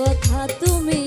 কথা তুমি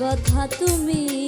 কথা তুমি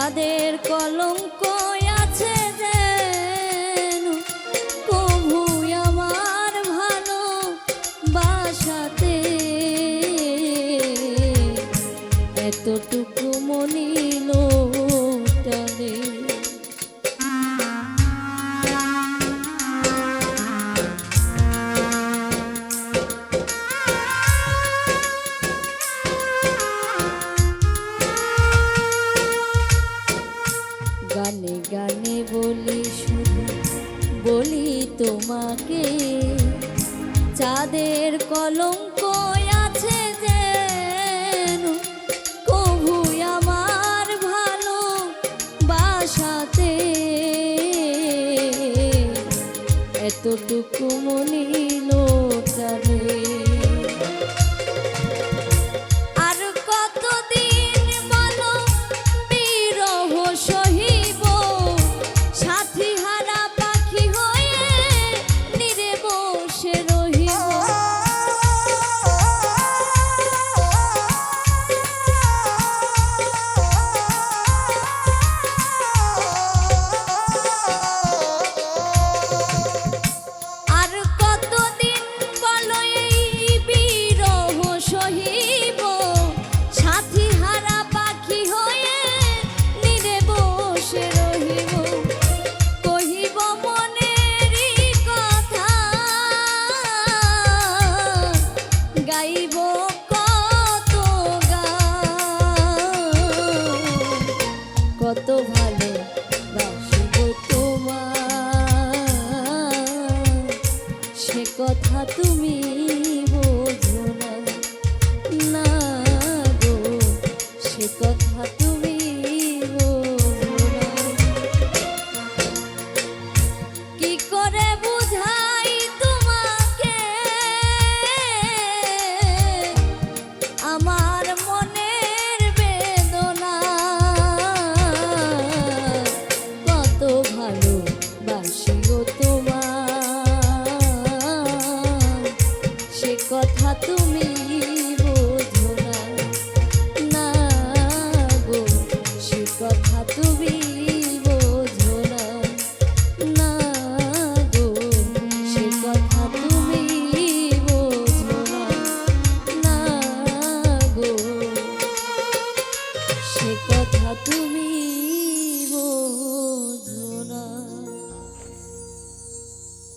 তাদের কলঙ্ক গানে গানে বলি শুধু, বলি তোমাকে। চাঁদের কলঙ্ক আছে যেন, কভু আমার ভালো বাসাতে এতটুকু মনে লোটারে hatu